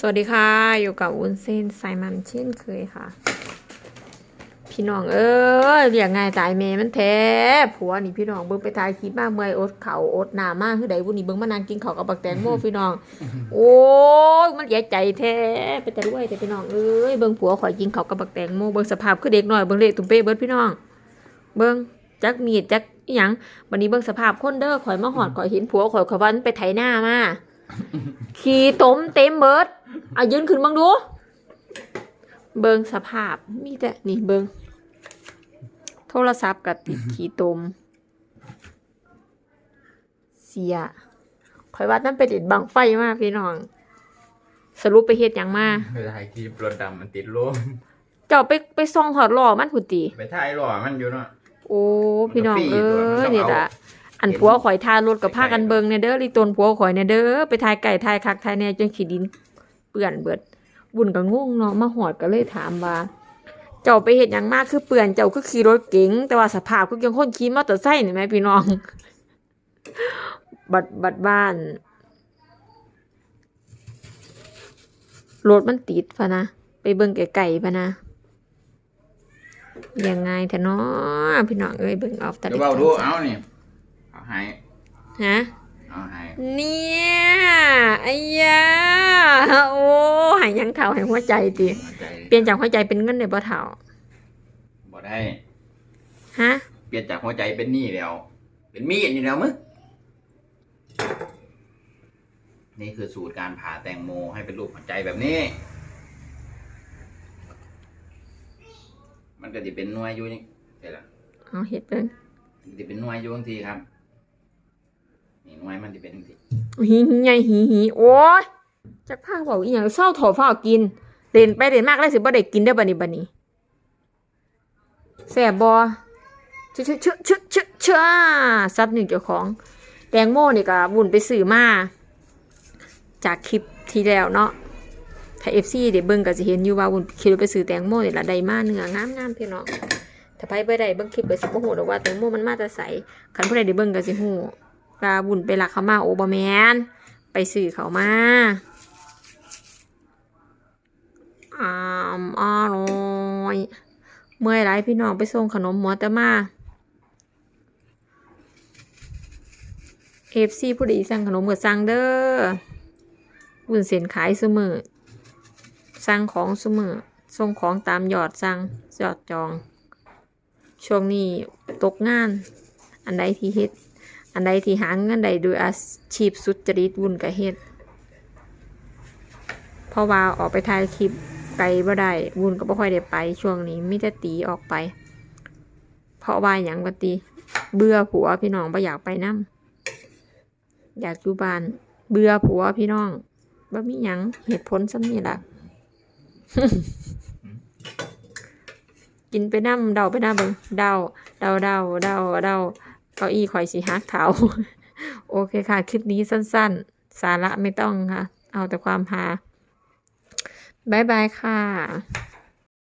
สวัสดีค่ะ อยู่กับวุ้นเส้นไซมันเช่นเคยค่ะ พี่น้องเอ้ยเรียกง่ายตายเมมันแท้ผัวนี่พี่น้องเบิ่งไปถ่ายคลิปมาเมื่อยอดเขาอดหนามากคือใดวุ้นนี่เบิ่งมานางกินข้าวกับบักแตงโมพี่น้อง โอ้ยมันแย่ใจแท้ไปแต่ด้วยแต่พี่น้องเอ้ยเบิ่งผัวข่อยกินข้าวกับบักแตงโมเบิ่งสภาพคือเด็กน้อยเบิ่งเละตุ้มเป้เบิดพี่น้อง เบิ่งจักมีดจักอิหยังวันนี้เบิ่งสภาพคนเด้อข่อยมาหอดข่อยเห็นผัวข่อยข่อยวันไปไถหน้ามาขี่ต้มเต็มเบิด อะยืนขึ้นบังดู เบิงสภาพ มีแต่นี่เบิงโทรศัพท์กับติดขี่ต้มเสียข่อยว่านั่นไปติดบังไฟมากพี่น้อง สรุปไปเฮ็ดหยังมาไปถ่ายคลิปรถดำมันติดลมเจ้าไปไปส่องหอดหล่อมันพุติ ไปถ่ายหล่อมันอยู่เนาะ โอ้พี่น้องมันก็ฟรีเอ้ด้วยมันยต้องเด็ดเอาอะอันผัวข่อยทารถกับผ้ากันเบิงเนี่ยเด้อรีตนผัวข่อยเนี่ยเด้อไปทายไก่ทายคักทายแหน่จนขี้ดินเปื่อนเบิด บุญก็งงเนาะมาหอดก็เลยถามว่า เจ้าไปเห็นอย่างมากคือเปื่อนเจ้าก็ขี่รถเก๋งแต่ว่าสภาพก็ยังคนขี่มอเตอร์ไซค์นี่ไหมพี่น้อง บัดบัดบ้านรถมันติดพะนะไปเบิ่งไก่ๆพะนะยังไงแต่เนาะพี่น้องเอ้ยเบิ่งเอาแต่เดี๋ยวเบาดูเอานี่เอาให้ฮะเอาให้เนี่ยไอ้ยาโอ้หา ยยังเข่าหายหัวใจติหัวใจเปลี่ยนจากหัวใจเป็นเงินในบ่เท่าบ่ได้ ฮะ เปลี่ยนจากหัวใจเป็นนี่แล้ว เป็นมีดนี่แล้วมึงนี่คือสูตรการผ่าแตงโมให้เป็นรูปหัวใจแบบนี้ มันก็จะเป็นหน่วยอยู่นี่ใช่ละเอาเห็ดเบิ่งมันจะเป็นหน่วยอยู่บางทีครับนี่หน่วยมันจะเป็นบางที หีหีใหญ่หีหีโอ้ย จักพาเว้าอีหยังเศร้าถอฟ้ากินเล่นไปเล่นมากเลยสิบ่ได้กินเด้บัดนี้บัดนี้แซ่บบ่ชึชึชึชึชึชึซับหนึ่งเจ้าของแตงโมนี่ก็วุ่นไปซื้อมาจากคลิปที่แล้วเนาะถ้า FC เดี๋ยวเบิ่งก็จะเห็นอยู่ว่าวุ่นคิดว่าไปซื้อแตงโมเนี่ยละไดมาเนื้องามๆพี่น้องถ้าไปบ่ได้เบิ่งคลิปก็สิบ่ฮู้ดอกว่าแตงโมมันมาแต่ไสคันผู้ใดได้เบิ่งก็สิฮู้ว่าวุ่นไปลักเขามาโอ้บ่แมนไปซื้อเขามา อามอร่อยเมื่อยหลายพี่น้องไปส่งขนมหมอแต่มา FC ผู้ใดสั่งขนมก็สั่งเด้อวุ่นเส้นขายซุมื้อสั่งของเสมอส่งของตามยอดสั่งยอดจอง ช่วงนี้ตกงาน อันใดที่เฮ็ด อันใดที่หาเงินใดโดยอาชีพสุจริตวุ่นกับเฮ็ดเพราะว่าออกไปถ่ายคลิป ไกลบ่ได้วุ่นก็บ่ค่อยได้ไปช่วงนี้มีแต่ตีออกไป เพราะว่าหยังบ่ตีเบื่อผัวพี่น้องบ่อยากไปนํอยากอยู่บ้านเบื่อผัวพี่น้องบ่มีหยังเหตุผลซ้ำนี่ล่ะกินไปน้ำเดาไปน้ำเบิงเดาเดาเดาเดาเดาเก้าอี้คอยสีฮักเถาโอเคค่ะ คลิปนี้สั้น ๆ สาระไม่ต้องค่ะ เอาแต่ความฮา บายบายค่ะ